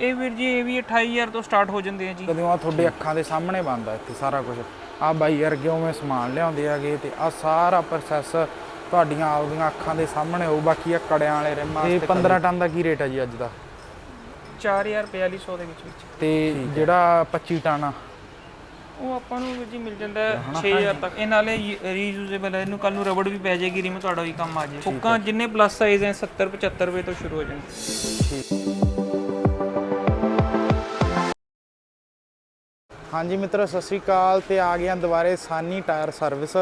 ਇਹ ਵੀਰ ਜੀ ਇਹ ਵੀ 28000 ਤੋਂ ਸਟਾਰਟ ਹੋ ਜਾਂਦੇ ਆ ਜੀ। ਕਦੇ ਆ ਤੁਹਾਡੇ ਅੱਖਾਂ ਦੇ ਸਾਹਮਣੇ ਬਣਦਾ ਇੱਥੇ ਸਾਰਾ ਕੁਝ ਆ ਬਾਈ ਵਰਗੇ ਉਵੇਂ ਸਮਾਨ ਲਿਆਉਂਦੇ ਆਗੇ ਤੇ ਆ ਸਾਰਾ ਪ੍ਰੋਸੈਸ ਤੁਹਾਡੀਆਂ ਆਪਦੀਆਂ ਅੱਖਾਂ ਦੇ ਸਾਹਮਣੇ ਹੋਊ। ਬਾਕੀ ਆ ਕੜਿਆਂ ਵਾਲੇ ਰਿਮਾਂ ਤੇ 15 ਟਨ ਦਾ ਕੀ ਰੇਟ ਆ ਜੀ ਅੱਜ ਦਾ? 4400 ਦੇ ਵਿੱਚ ਵਿੱਚ। ਤੇ ਜਿਹੜਾ 25 ਟਨ ਆ? ਉਹ ਆਪਾਂ ਨੂੰ ਵੀਰ ਜੀ ਮਿਲ ਜਾਂਦਾ 6000 ਤੱਕ। ਇਹ ਨਾਲੇ ਰੀਯੂਜ਼ੇਬਲ ਹੈ ਇਹਨੂੰ ਕੱਲ ਨੂੰ ਰਬੜ ਵੀ ਪੈ ਜਾਏਗੀ ਰਿਮ ਤੁਹਾਡਾ ਵੀ ਕੰਮ ਆ ਜਾਏ। ਹੁੱਕਾਂ ਜਿੰਨੇ ਪਲੱਸ ਸਾਈਜ਼ ਹੈ 70 75 ਰੁਪਏ ਤੋਂ ਸ਼ੁਰੂ ਹੋ ਜਾਂਦੇ। ਹਾਂਜੀ ਮਿੱਤਰੋ ਸਤਿ ਸ੍ਰੀ ਅਕਾਲ ਤੇ ਆ ਗਿਆ ਦੁਬਾਰੇ ਸਾਨੀ ਟਾਇਰ ਸਰਵਿਸ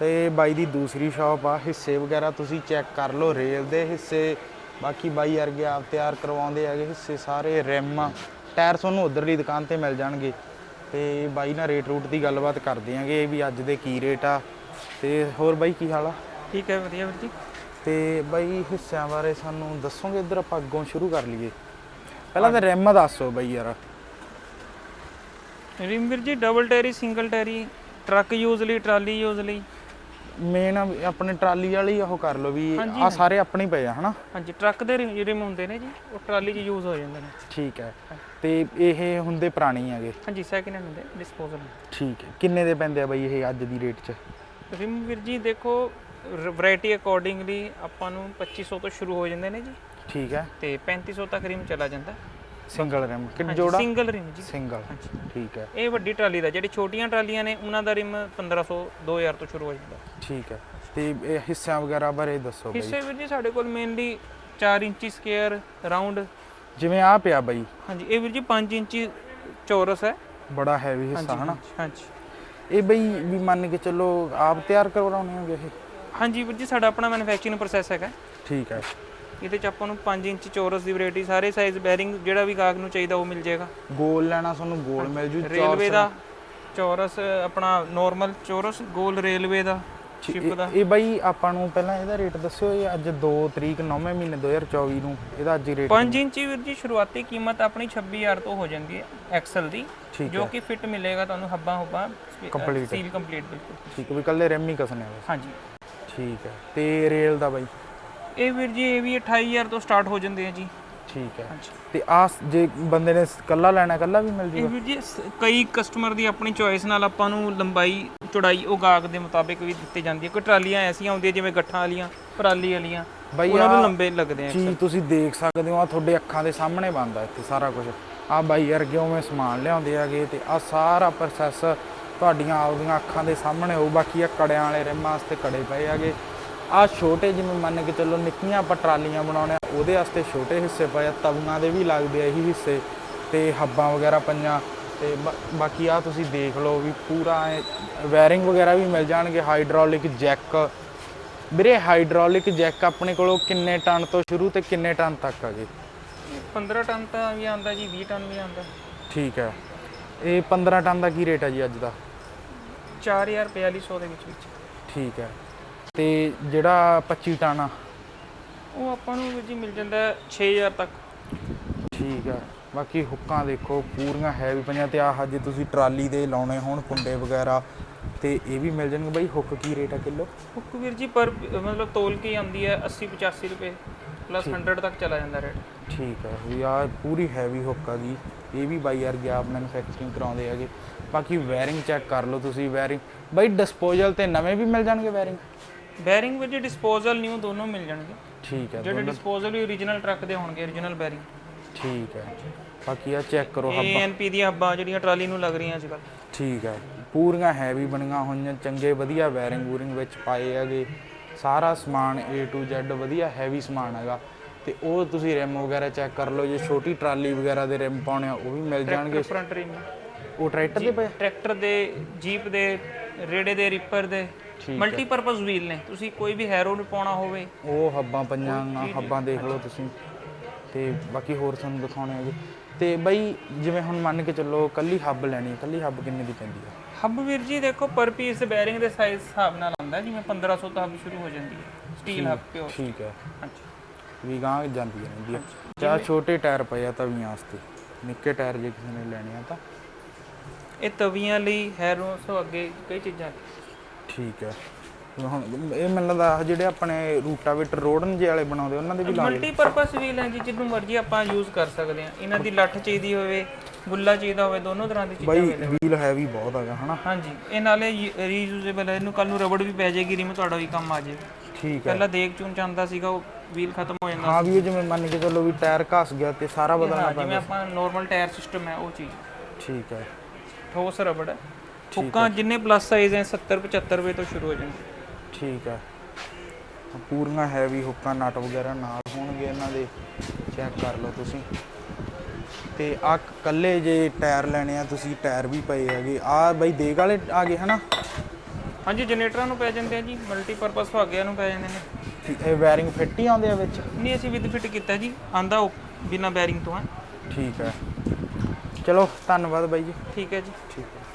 ਤੇ ਬਾਈ ਦੀ ਦੂਸਰੀ ਸ਼ਾਪ ਆ। ਹਿੱਸੇ ਵਗੈਰਾ ਤੁਸੀਂ ਚੈੱਕ ਕਰ ਲਓ ਰੇਲ ਦੇ ਹਿੱਸੇ। ਬਾਕੀ ਬਾਈ ਵਰਗੇ ਆਪ ਤਿਆਰ ਕਰਵਾਉਂਦੇ ਹੈਗੇ ਹਿੱਸੇ ਸਾਰੇ ਰਿਮ ਟਾਇਰ ਤੁਹਾਨੂੰ ਉਧਰਲੀ ਦੁਕਾਨ ਤੇ ਮਿਲ ਜਾਣਗੇ। ਤੇ ਬਾਈ ਨਾਲ ਰੇਟ ਰੂਟ ਦੀ ਗੱਲਬਾਤ ਕਰਦੇ ਆਂਗੇ ਵੀ ਅੱਜ ਦੇ ਕੀ ਰੇਟ ਆ। ਤੇ ਹੋਰ ਬਾਈ ਕੀ ਹਾਲ ਆ? ਠੀਕ ਹੈ ਵਧੀਆ ਵੀਰ ਜੀ। ਤੇ ਬਾਈ ਹਿੱਸਿਆਂ ਬਾਰੇ ਸਾਨੂੰ ਦੱਸੋਗੇ ਇੱਧਰ ਆਪਾਂ ਅੱਗੋਂ ਸ਼ੁਰੂ ਕਰ ਲਈਏ। ਪਹਿਲਾਂ ਤਾਂ ਰਿਮ ਦੱਸੋ ਬਾਈ ਯਾਰ। ਰਿਮ ਵੀਰ ਜੀ double tyre single tyre truck use ਲਈ ਟਰਾਲੀ ਯੂਜ਼ ਲਈ। ਮੇਨ ਆਪਣੇ ਟਰਾਲੀ ਵਾਲੀ ਉਹ ਕਰ ਲਓ ਵੀ ਹਾਂਜੀ, ਆ ਸਾਰੇ ਆਪਣੇ ਹੀ ਪਏ ਆ ਹਨਾ? ਹਾਂਜੀ ਟਰੱਕ ਦੇ ਰਿਮ ਰਿਮ ਹੁੰਦੇ ਨੇ ਜੀ ਉਹ ਟਰਾਲੀ 'ਚ ਯੂਜ਼ ਹੋ ਜਾਂਦੇ ਨੇ। ਠੀਕ ਹੈ। ਤੇ ਇਹ ਹੁੰਦੇ ਪੁਰਾਣੇ ਹੈਗੇ? ਹਾਂਜੀ ਸੈਕਿੰਡ ਹੈਂਡ ਹੁੰਦੇ ਡਿਸਪੋਜ਼ਲ ਠੀਕ ਹੈ। ਕਿੰਨੇ ਦੇ ਪੈਂਦੇ ਆ ਬਾਈ ਇਹ ਅੱਜ ਦੀ ਰੇਟ 'ਚ? ਰਿਮ ਵੀਰ ਜੀ ਦੇਖੋ ਵੈਰਾਈਟੀ ਅਕੋਰਡਿੰਗਲੀ ਆਪਾਂ ਨੂੰ 2500 ਤੋਂ ਸ਼ੁਰੂ ਹੋ ਜਾਂਦੇ ਨੇ ਜੀ। ਠੀਕ ਹੈ। ਤੇ 3500 ਤੱਕ ਰਿਮ ਚਲਾ ਜਾਂਦਾ। ਸਿੰਗਲ ਰਿਮ ਕਿ ਜੋੜਾ? ਸਿੰਗਲ ਰਿਮ ਜੀ। ਸਿੰਗਲ ਠੀਕ ਹੈ। ਇਹ ਵੱਡੀ ਟਰਾਲੀ ਦਾ ਜਿਹੜੀ ਛੋਟੀਆਂ ਟਰਾਲੀਆਂ ਨੇ ਉਹਨਾਂ ਦਾ ਰਿਮ 1500 2000 ਤੋਂ ਸ਼ੁਰੂ ਹੋ ਜਾਂਦਾ। ਠੀਕ ਹੈ। ਤੇ ਇਹ ਹਿੱਸਿਆਂ ਵਗੈਰਾ ਬਾਰੇ ਦੱਸੋ ਬਾਈ। ਹਿੱਸੇ ਵੀਰ ਜੀ ਸਾਡੇ ਕੋਲ ਮੇਨਲੀ 4 ਇੰਚੀ ਸਕੁਅਰ ਰਾਉਂਡ। ਜਿਵੇਂ ਆ ਪਿਆ ਬਾਈ। ਹਾਂਜੀ ਇਹ ਵੀਰ ਜੀ 5 ਇੰਚੀ ਚੌਰਸ ਹੈ। ਬੜਾ ਹੈਵੀ ਹਿੱਸਾ ਹਨਾ? ਹਾਂਜੀ ਇਹ ਬਈ ਵੀ ਮੰਨ ਕੇ ਚੱਲੋ ਆਪ ਤਿਆਰ ਕਰਵਾਉਣੇ ਹੋਗੇ ਇਹ? ਹਾਂਜੀ ਵੀਰ ਜੀ ਸਾਡਾ ਆਪਣਾ ਮੈਨੂਫੈਕਚਰਿੰਗ ਪ੍ਰੋਸੈਸ ਹੈਗਾ। ਠੀਕ ਹੈ। ਇਹਦੇ ਚ ਆਪਾਂ ਨੂੰ 5 ਇੰਚ ਚੌਰਸ ਦੀ ਵੈਰਾਈਟੀ ਸਾਰੇ ਸਾਈਜ਼ ਬੈਰਿੰਗ ਜਿਹੜਾ ਵੀ ਗਾਹਕ ਨੂੰ ਚਾਹੀਦਾ ਉਹ ਮਿਲ ਜਾਏਗਾ। ਗੋਲ ਲੈਣਾ ਤੁਹਾਨੂੰ ਗੋਲ ਮਿਲ ਜੂ ਰੇਲਵੇ ਦਾ ਚੌਰਸ ਆਪਣਾ ਨਾਰਮਲ ਚੌਰਸ ਗੋਲ ਰੇਲਵੇ ਦਾ ਸ਼ਿਪ ਦਾ। ਇਹ ਬਾਈ ਆਪਾਂ ਨੂੰ ਪਹਿਲਾਂ ਇਹਦਾ ਰੇਟ ਦੱਸਿਓ ਇਹ ਅੱਜ 2 ਤਰੀਕ 9ਵੇਂ ਮਹੀਨੇ 2024 ਨੂੰ ਇਹਦਾ ਅੱਜ ਰੇਟ 5 ਇੰਚੀ ਵੀਰ ਜੀ ਸ਼ੁਰੂਆਤੀ ਕੀਮਤ ਆਪਣੀ 26000 ਤੋਂ ਹੋ ਜਾਂਦੀ ਹੈ ਐਕਸਲ ਦੀ ਜੋ ਕਿ ਫਿੱਟ ਮਿਲੇਗਾ ਤੁਹਾਨੂੰ ਹੱਬਾਂ ਹੁੱਬਾਂ Complete। ਸੀਲ ਕੰਪਲੀਟ ਬਿਲਕੁਲ। ਠੀਕ ਹੈ ਵੀ ਕੱਲੇ ਰਿਮ ਹੀ ਕਸਨੇ ਆ ਹਾਂਜੀ। ਠੀਕ ਹੈ ਤੇ ਰੇਲ ਦਾ ਬਾਈ? ਇਹ ਵੀਰ ਜੀ ਇਹ ਵੀ 28000 ਤੋਂ ਸਟਾਰਟ ਹੋ ਜਾਂਦੇ ਆ ਜੀ। ਠੀਕ ਹੈ। ਹਾਂਜੀ। ਤੇ ਆ ਜੇ ਬੰਦੇ ਨੇ ਕੱਲਾ ਲੈਣਾ ਕੱਲਾ ਵੀ ਮਿਲ ਇਹ ਜੂਗਾ ਵੀਰ ਜੀ ਸ- ਕਈ ਕਸਟਮਰ ਦੀ ਆਪਣੀ ਚੋਇਸ ਨਾਲ ਆਪਾਂ ਨੂੰ ਲੰਬਾਈ ਚੌੜਾਈ ਉਹ ਗਾਹਕ ਦੇ ਮੁਤਾਬਿਕ ਵੀ ਦਿੱਤੀ ਜਾਂਦੀ ਹੈ। ਕੋਈ ਟਰਾਲੀਆਂ ਐਸੀਆਂ ਹੁੰਦੀਆਂ ਜਿਵੇਂ ਗੱਠਾਂ ਵਾਲੀਆਂ ਪਰਾਲੀ ਵਾਲੀਆਂ ਬਾਈ ਉਹਨਾਂ ਨੂੰ ਆਹ ਲੰਬੇ ਲੱਗਦੇ ਆ ਚੀਜ਼ ਤੁਸੀਂ ਦੇਖ ਸਕਦੇ ਹੋ ਆ ਤੁਹਾਡੇ ਅੱਖਾਂ ਦੇ ਸਾਹਮਣੇ ਬਣਦਾ ਇੱਥੇ ਸਾਰਾ ਕੁਝ। ਆ ਬਾਈ ਵਰਗੇ ਉਵੇਂ ਸਮਾਨ ਲਿਆਉਂਦੇ ਆਗੇ ਤੇ ਆ ਸਾਰਾ ਪ੍ਰੋਸੈਸ ਤੁਹਾਡੀਆਂ ਆਪਦੀਆਂ ਅੱਖਾਂ ਦੇ ਸਾਹਮਣੇ ਹੋਊ ਬਾਕੀ ਆ ਕੜਿਆਂ ਵਾਲੇ ਰਿਮਾਂ ਵਾਸਤੇ ਕੜੇ ਪਏ ਆਗੇ ਆ ਛੋਟੇ ਜਿਵੇਂ ਮੰਨ ਕੇ ਚੱਲੋ ਨਿੱਕੀਆਂ ਆਪਾਂ ਟਰਾਲੀਆਂ ਬਣਾਉਣੇ ਆ ਉਹਦੇ ਵਾਸਤੇ ਛੋਟੇ ਹਿੱਸੇ ਪਏ ਆ ਤਵੀਆਂ ਦੇ ਵੀ ਲੱਗਦੇ ਆ ਇਹੀ ਹਿੱਸੇ ਤੇ ਹੱਬਾਂ ਵਗੈਰਾ ਪਈਆਂ ਤੇ ਬਾਕੀ ਆ ਤੁਸੀਂ ਦੇਖ ਲਓ ਵੀ ਪੂਰਾ ਵਾਇਰਿੰਗ ਵਗੈਰਾ ਵੀ ਮਿਲ ਜਾਣਗੇ ਹਾਈਡ੍ਰੋਲਿਕ ਜੈਕ। ਵੀਰੇ ਹਾਈਡ੍ਰੋਲਿਕ ਜੈਕ ਆਪਣੇ ਕੋਲੋਂ ਕਿੰਨੇ ਟਨ ਤੋਂ ਸ਼ੁਰੂ ਤੇ ਕਿੰਨੇ ਟਨ ਤੱਕ ਹੈਗੇ 15 ਟਨ ਤਾਂ ਵੀ ਆਂਦਾ ਜੀ 20 ਟਨ ਵੀ ਆਂਦਾ ਠੀਕ ਹੈ ਇਹ 15 ਟਨ ਦਾ ਕੀ ਰੇਟ ਹੈ ਜੀ ਅੱਜ ਦਾ? 4400 ਦੇ ਵਿੱਚ ਵਿੱਚ। ਠੀਕ ਹੈ ਤੇ ਜਿਹੜਾ 25 ਟਨ ਆ? ਉਹ ਆਪਾਂ ਨੂੰ ਜੀ ਮਿਲ ਜਾਂਦਾ 6000 ਤੱਕ। ਠੀਕ ਹੈ ਬਾਕੀ ਹੁੱਕਾਂ ਦੇਖੋ ਪੂਰੀਆਂ ਹੈਵੀ ਪਈਆਂ ਤੇ ਆਹ ਜੇ ਤੁਸੀਂ ਟਰਾਲੀ ਦੇ ਲਾਉਣੇ ਹੋਣ ਕੁੰਡੇ ਵਗੈਰਾ ਤੇ ਇਹ ਵੀ ਮਿਲ ਜਾਣਗੇ ਬਾਈ। ਹੁੱਕ ਕੀ ਰੇਟ ਆ ਕਿਲੋ? ਹੁੱਕ ਵੀਰ ਜੀ ਪਰ ਮਤਲਬ ਤੋਲ ਕੇ ਆਂਦੀ ਹੈ 80 85 ਰੁਪਏ ਪਲੱਸ 100 ਤੱਕ ਚਲਾ ਜਾਂਦਾ ਰੇਟ। ਠੀਕ ਹੈ ਵੀ ਆ ਪੂਰੀ ਹੈਵੀ ਹੁੱਕ ਆ ਗਈ ਇਹ ਵੀ ਬਾਈ ਯਾਰ ਗਿਆ ਮੈਨੂਫੈਕਚਰਿੰਗ ਕਰਾਉਂਦੇ ਹੈਗੇ। ਬਾਕੀ ਵਾਇਰਿੰਗ ਚੈੱਕ ਕਰ ਲਓ ਤੁਸੀਂ ਵਾਇਰਿੰਗ ਬਾਈ ਡਿਸਪੋਜ਼ਲ ਤੇ ਨਵੇਂ ਵੀ ਮਿਲ ਜਾਣਗੇ ਵਾਇਰਿੰਗ ਬੈਰਿੰਗ ਜੀ ਡਿਸਪੋਜ਼ਲ ਨਿਊ ਦੋਨੋਂ ਮਿਲ ਜਾਣਗੇ। ਠੀਕ ਹੈ ਜਿਹੜੇ ਡਿਸਪੋਜ਼ਲ ਵੀ origignal ਟਰੱਕ ਦੇ ਹੋਣਗੇ origignal ਬੈਰਿੰਗ ਠੀਕ ਹੈ। ਬਾਕੀ ਆ ਚੈੱਕ ਕਰੋ ਹੱਬ। ਏਐਨਪੀ ਦੀਆਂ ਹੱਬਾਂ ਜਿਹੜੀਆਂ ਟਰਾਲੀ ਨੂੰ ਲੱਗ ਰਹੀਆਂ ਅੱਜ ਕੱਲ੍ਹ ਠੀਕ ਹੈ। ਪੂਰੀਆਂ ਹੈਵੀ ਬਣੀਆਂ ਹੋਈਆਂ ਚੰਗੇ ਵਧੀਆ ਵਾਇਰਿੰਗ ਵੂਰਿੰਗ ਵਿੱਚ ਪਾਏ ਹੈਗੇ। ਸਾਰਾ ਸਮਾਨ A to Z ਵਧੀਆ ਹੈਵੀ ਸਮਾਨ ਹੈਗਾ। ਤੇ ਉਹ ਤੁਸੀਂ ਰਿਮ ਵਗੈਰਾ ਚੈੱਕ ਕਰ ਲਓ ਜੇ ਛੋਟੀ ਟਰਾਲੀ ਵਗੈਰਾ ਦੇ ਰਿਮ ਪਾਉਣੇ ਆ ਉਹ ਵੀ ਮਿਲ ਜਾਣਗੇ। ਫਰੰਟ ਰਿਮ ਉਹ ਟਰੈਕਟਰ ਦੇ ਪਏ? ਟਰੈਕਟਰ ਦੇ ਜੀਪ ਦੇ ਰੇੜੇ ਦੇ ਰਿਪਰ ਦੇ। ਮਲਟੀਪਰਪਸ ਵੀਲ ਨੇ। ਤੁਸੀਂ ਕੋਈ ਵੀ ਹੈਰੋ ਨੂੰ ਪਾਉਣਾ ਹੋਵੇ। ਉਹ ਹੱਬਾਂ ਪਈਆਂ ਆਂ, ਹੱਬਾਂ ਦੇਖ ਲਓ ਤੁਸੀਂ। ਤੇ ਬਾਕੀ ਹੋਰ ਤੁਹਾਨੂੰ ਦਿਖਾਉਣੇ ਹੈਗੇ ਤੇ ਬਈ ਜਿਵੇਂ ਹੁਣ ਮੰਨ ਕੇ ਚੱਲੋ ਕੱਲੀ ਹੱਬ ਲੈਣੀ ਹੈ ਕੱਲੀ ਹੱਬ ਕਿੰਨੇ ਦੀ ਪੈਂਦੀ ਹੈ ਹੱਬ ਵੀਰ ਜੀ ਦੇਖੋ ਪਰ ਪੀਸ ਬੈਰਿੰਗ ਦੇ ਸਾਈਜ਼ ਹਿਸਾਬ ਨਾਲ ਆਉਂਦਾ ਜਿਵੇਂ 1500 ਤੋਂ ਹੱਬ ਸ਼ੁਰੂ ਹੋ ਜਾਂਦੀ ਹੈ। ਸਟੀਲ ਹੱਬ ਪਿਓਰ ਠੀਕ ਹੈ। ਹਾਂਜੀ। ਵੀ ਗਾਂ ਜਾਂਦੀ ਰਹਿੰਦੀ ਹੈ। ਚਾਹ ਛੋਟੇ ਟਾਇਰ ਪਏ ਆ ਤਵੀਆਂ ਵਾਸਤੇ। ਨਿੱਕੇ ਟਾਇਰ ਜੇ ਕਿਸੇ ਨੇ ਲੈਣੇ ਆ ਤਾਂ। ਇਹ ਤਵੀਆਂ ਲਈ ਹੈਰੋ ਅੱਗੇ ਕਈ ਚੀਜ਼ਾਂ ਠੀਕ ਹੈ। ਹੁਣ ਇਹ ਮੈਨੂੰ ਲੱਗਦਾ ਜਿਹੜੇ ਆਪਣੇ ਰੂਟਾਵੇਟਰ ਰੋਡਨ ਜੇ ਵਾਲੇ ਬਣਾਉਂਦੇ ਉਹਨਾਂ ਦੇ ਵੀ ਲਾ ਮਲਟੀ ਪਰਪਸ ਵੀਲ ਹੈ ਜੀ ਜਿਹਨੂੰ ਮਰਜ਼ੀ ਆਪਾਂ ਯੂਜ਼ ਕਰ ਸਕਦੇ ਹਾਂ। ਇਹਨਾਂ ਦੀ ਲੱਠ ਚਾਹੀਦੀ ਹੋਵੇ ਗੁੱਲਾ ਚਾਹੀਦਾ ਹੋਵੇ ਦੋਨੋਂ ਤਰ੍ਹਾਂ ਦੀ ਚੀਜ਼ਾਂ ਬਾਈ available ਵੀਲ ਹੈਵੀ ਬਹੁਤ ਹੈਗਾ ਹਨਾ? ਹਾਂਜੀ ਇਹ ਨਾਲੇ ਰੀਯੂਜ਼ੇਬਲ ਹੈ। ਇਹਨੂੰ ਕੱਲ ਨੂੰ ਰਬੜ ਵੀ ਪੈ ਜਾਏਗੀ ਰਿਮ ਤੁਹਾਡਾ ਵੀ ਕੰਮ ਆ ਜਾਏਗਾ ਠੀਕ ਹੈ। ਪਹਿਲਾਂ ਦੇਖ ਚੁਣ ਜਾਂਦਾ ਸੀਗਾ ਉਹ ਵੀਲ ਖਤਮ ਹੋ ਜਾਂਦਾ ਹਾਂ ਵੀ ਉਹ ਜਿਵੇਂ ਮੰਨ ਕੇ ਚੱਲੋ ਵੀ ਟਾਇਰ ਘਸ ਗਿਆ ਤੇ ਸਾਰਾ ਬਦਲਣਾ ਹਾਂ, ਜਿਵੇਂ ਆਪਾਂ ਨਾਰਮਲ ਟਾਇਰ ਸਿਸਟਮ ਹੈ ਉਹ ਚੀਜ਼। ਠੀਕ ਹੈ। ਠੋਸ ਰਬੜ। ਹੈ ਹੁੱਕਾਂ ਜਿੰਨੇ ਪਲੱਸ ਸਾਈਜ਼ ਹੈ 70 75 ਰੁਪਏ ਤੋਂ ਸ਼ੁਰੂ ਹੋ ਜਾਂਦੇ ਠੀਕ ਹੈ। ਪੂਰੀਆਂ ਹੈਵੀ ਹੁੱਕਾਂ ਨਟ ਵਗੈਰਾ ਨਾਲ ਹੋਣਗੇ ਇਹਨਾਂ ਦੇ ਚੈੱਕ ਕਰ ਲਓ ਤੁਸੀਂ। ਤੇ ਆ ਕੱਲੇ ਜੇ ਟਾਇਰ ਲੈਣੇ ਆ ਤੁਸੀਂ ਟਾਇਰ ਵੀ ਪਏ ਹੈਗੇ। ਆ ਬਾਈ ਦੇਗ ਵਾਲੇ ਆ ਗਏ ਹਨਾ? ਹਾਂਜੀ ਜਨਰੇਟਰਾਂ ਨੂੰ ਪੈ ਜਾਂਦੇ ਆ ਜੀ ਮਲਟੀ ਪਰਪਸ ਭਾਗਿਆਂ ਨੂੰ ਪੈ ਜਾਂਦੇ ਨੇ। ਠੀਕ- ਇਹ ਵਾਇਰਿੰਗ ਫਿੱਟ ਹੀ ਆਉਂਦੇ ਆ ਵਿੱਚ? ਨਹੀਂ ਅਸੀਂ ਵਿਦ ਫਿਟ ਕੀਤਾ ਜੀ ਆਂਦਾ ਬਿਨਾ ਬੈਰਿੰਗ ਤੋਂ ਹੈ। ਠੀਕ ਹੈ। ਚਲੋ ਧੰਨਵਾਦ ਬਾਈ ਜੀ। ਠੀਕ ਹੈ ਜੀ। ਠੀਕ ਹੈ।